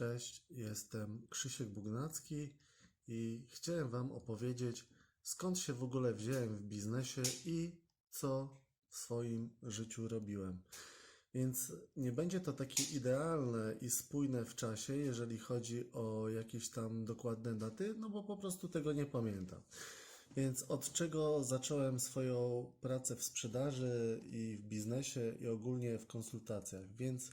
Cześć, jestem Krzysiek Bugnacki i chciałem Wam opowiedzieć, skąd się w ogóle wziąłem w biznesie i co w swoim życiu robiłem. Więc nie będzie to takie idealne i spójne w czasie, jeżeli chodzi o jakieś tam dokładne daty, no bo po prostu tego nie pamiętam. Więc od czego zacząłem swoją pracę w sprzedaży i w biznesie i ogólnie w konsultacjach? Więc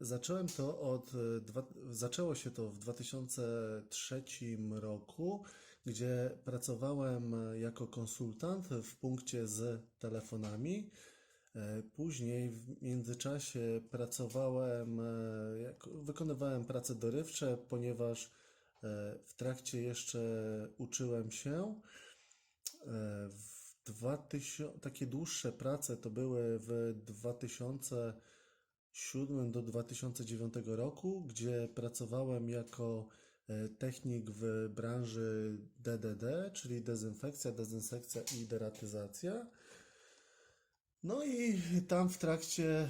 Zacząłem to od, e, zaczęło się to w 2003 roku, gdzie pracowałem e, jako konsultant w punkcie z telefonami. E, Później w międzyczasie pracowałem, e, wykonywałem prace dorywcze, ponieważ e, w trakcie jeszcze uczyłem się. E, W 2000, takie dłuższe prace to były w 2007 do 2009 roku, gdzie pracowałem jako e, technik w branży DDD, czyli dezynfekcja, dezynsekcja i deratyzacja. No i tam w trakcie e,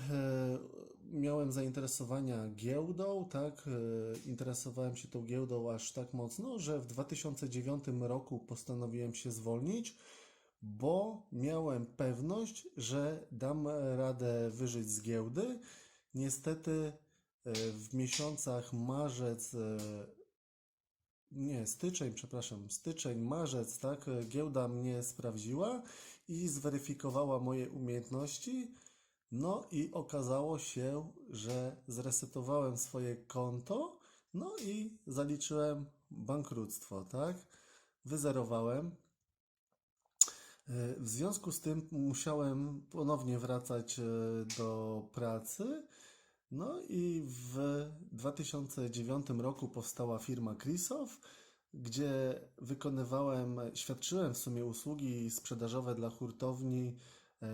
miałem zainteresowania giełdą, tak? E, interesowałem się tą giełdą aż tak mocno, że w 2009 roku postanowiłem się zwolnić, bo miałem pewność, że dam radę wyżyć z giełdy. Niestety e, w miesiącach marzec, e, nie, styczeń, przepraszam, styczeń, marzec, tak, e, giełda mnie sprawdziła i zweryfikowała moje umiejętności. No i okazało się, że zresetowałem swoje konto, no i zaliczyłem bankructwo, tak? Wyzerowałem. W związku z tym musiałem ponownie wracać e, do pracy. No i w 2009 roku powstała firma Krisow, gdzie wykonywałem, świadczyłem w sumie usługi sprzedażowe dla hurtowni e,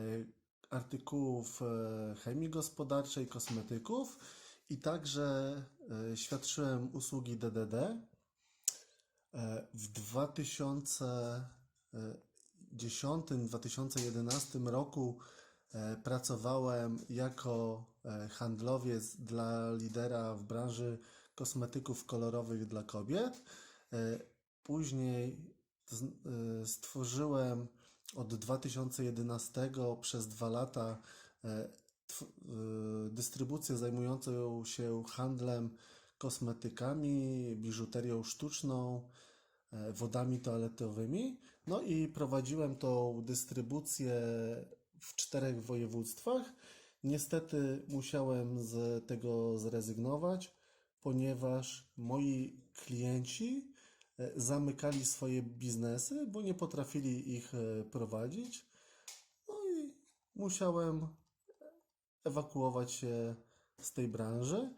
artykułów e, chemii gospodarczej, kosmetyków i także świadczyłem usługi DDD. W 2010-2011 roku e, pracowałem jako e, handlowiec dla lidera w branży kosmetyków kolorowych dla kobiet. E, Później stworzyłem od 2011 przez dwa lata dystrybucję zajmującą się handlem kosmetykami, biżuterią sztuczną, wodami toaletowymi. No i prowadziłem tą dystrybucję w czterech województwach. Niestety musiałem z tego zrezygnować, ponieważ moi klienci e, zamykali swoje biznesy, bo nie potrafili ich e, prowadzić. No i musiałem ewakuować się z tej branży.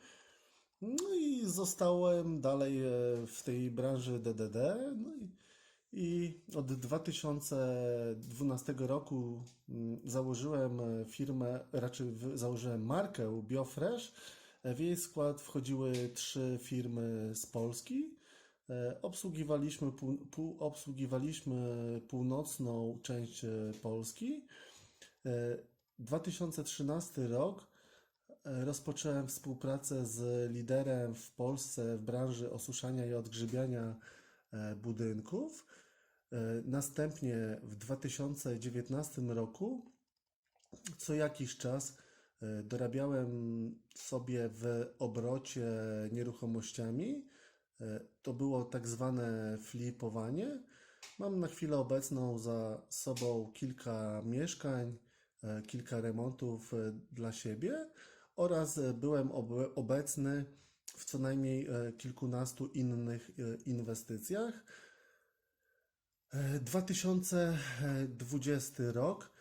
No i zostałem dalej e, w tej branży DDD. No i, i od 2012 roku mm, założyłem e, firmę, raczej założyłem markę BioFresh. E, W jej skład wchodziły trzy firmy z Polski. Obsługiwaliśmy, pół, pół, obsługiwaliśmy północną część Polski. E, 2013 rok rozpocząłem współpracę z liderem w Polsce w branży osuszania i odgrzybiania e, budynków. E, Następnie w 2019 roku co jakiś czas e, dorabiałem sobie w obrocie nieruchomościami. To było tak zwane flipowanie. Mam na chwilę obecną za sobą kilka mieszkań, kilka remontów dla siebie oraz e, byłem obe- obecny w co najmniej e, kilkunastu innych e, inwestycjach. E, 2020 rok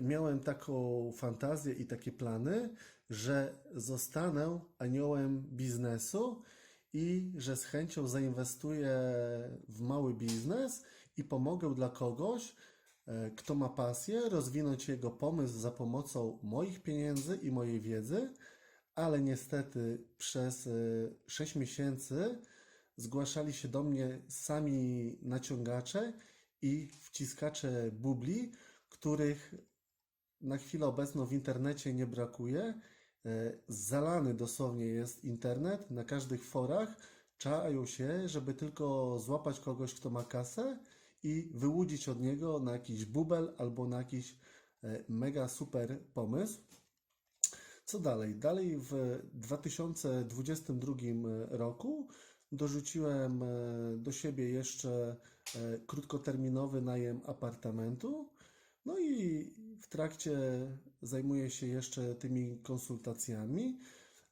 miałem taką fantazję i takie plany, że zostanę aniołem biznesu i że z chęcią zainwestuję w mały biznes i pomogę dla kogoś, kto ma pasję, rozwinąć jego pomysł za pomocą moich pieniędzy i mojej wiedzy, ale niestety przez e, 6 miesięcy zgłaszali się do mnie sami naciągacze i wciskacze bubli, których na chwilę obecną w internecie nie brakuje. E, Zalany dosłownie jest internet. Na każdych forach czają się, żeby tylko złapać kogoś, kto ma kasę i wyłudzić od niego na jakiś bubel albo na jakiś e, mega super pomysł. Co dalej? Dalej w 2022 roku dorzuciłem e, do siebie jeszcze e, krótkoterminowy najem apartamentu. No i w trakcie zajmuję się jeszcze tymi konsultacjami.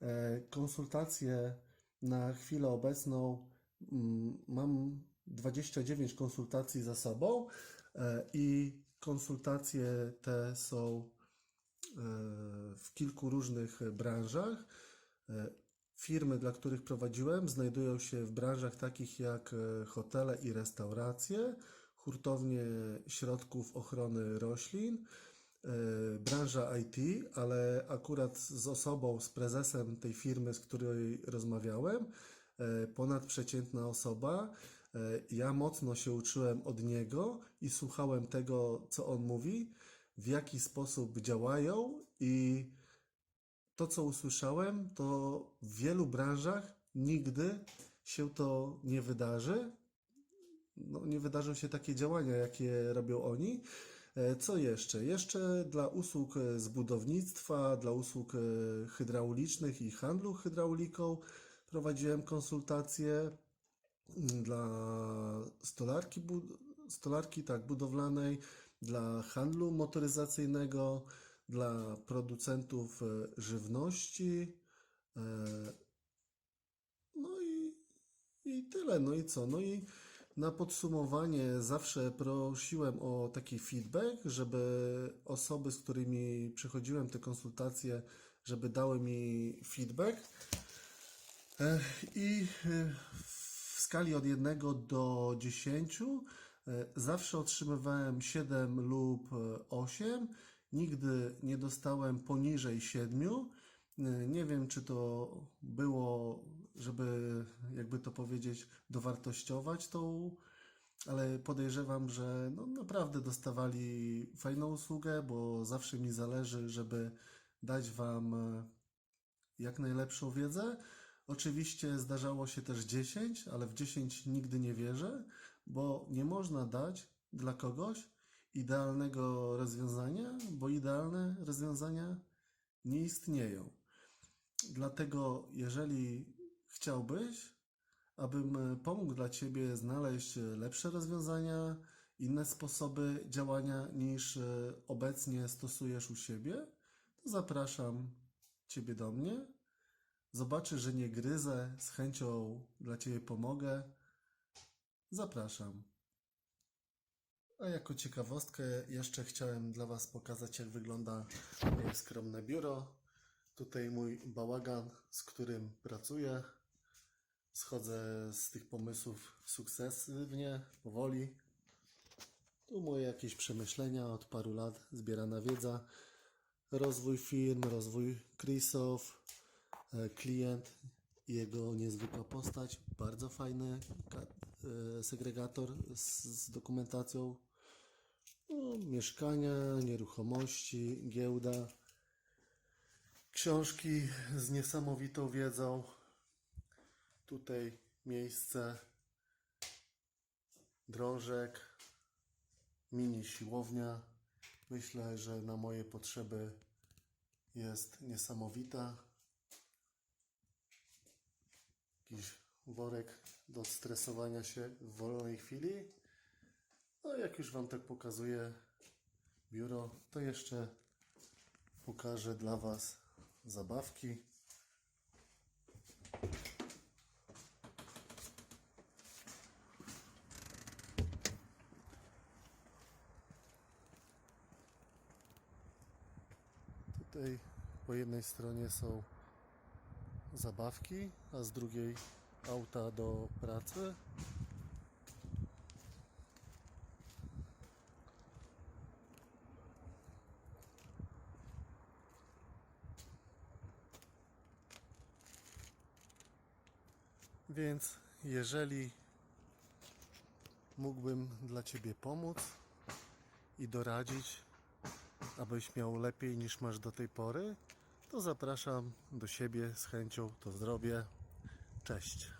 E, Konsultacje na chwilę obecną mm, mam 29 konsultacji za sobą e, i konsultacje te są e, w kilku różnych branżach. E, Firmy, dla których prowadziłem, znajdują się w branżach takich jak hotele i restauracje, hurtownie środków ochrony roślin, branża IT, ale akurat z osobą, z prezesem tej firmy, z której rozmawiałem, ponadprzeciętna osoba. E, Ja mocno się uczyłem od niego i słuchałem tego, co on mówi, w jaki sposób działają i to, co usłyszałem, to w wielu branżach nigdy się to nie wydarzy. No, nie wydarzą się takie działania, jakie robią oni. E, Co jeszcze? Jeszcze dla usług e, z budownictwa, dla usług hydraulicznych i handlu hydrauliką prowadziłem konsultacje dla stolarki, stolarki tak, budowlanej, dla handlu motoryzacyjnego, dla producentów e, żywności. e, No i, i tyle. No i co? No i na podsumowanie zawsze prosiłem o taki feedback, żeby osoby, z którymi przechodziłem te konsultacje, żeby dały mi feedback. E, I e, w skali od 1 do 10 e, zawsze otrzymywałem 7 lub e, 8. Nigdy nie dostałem poniżej 7. E, Nie wiem, czy to było, żeby, jakby to powiedzieć, dowartościować tą, ale podejrzewam, że no naprawdę dostawali fajną usługę, bo zawsze mi zależy, żeby dać Wam e, jak najlepszą wiedzę. Oczywiście zdarzało się też 10, ale w 10 nigdy nie wierzę, bo nie można dać dla kogoś idealnego rozwiązania, bo idealne rozwiązania nie istnieją. Dlatego, jeżeli chciałbyś, abym e, pomógł dla Ciebie znaleźć e, lepsze rozwiązania, inne sposoby działania niż e, obecnie stosujesz u siebie, to zapraszam Ciebie do mnie. Zobaczysz, że nie gryzę, z chęcią dla Ciebie pomogę. Zapraszam. A jako ciekawostkę jeszcze chciałem dla Was pokazać, jak wygląda moje skromne biuro. Tutaj mój bałagan, z którym pracuję. Schodzę z tych pomysłów sukcesywnie, powoli. Tu moje jakieś przemyślenia od paru lat, zbierana wiedza, rozwój firm, rozwój Chrisów, e, klient i jego niezwykła postać, bardzo fajny e, segregator z, z dokumentacją, no, mieszkania, nieruchomości, giełda, książki z niesamowitą wiedzą, tutaj miejsce, drążek, mini siłownia. Myślę, że na moje potrzeby jest niesamowita. Jakiś worek do stresowania się w wolnej chwili. No, jak już Wam tak pokazuję biuro, to jeszcze pokażę dla Was zabawki. Tutaj po jednej stronie są zabawki, a z drugiej auta do pracy. Więc jeżeli mógłbym dla Ciebie pomóc i doradzić, abyś miał lepiej niż masz do tej pory, to zapraszam do siebie z chęcią, to zrobię. Cześć.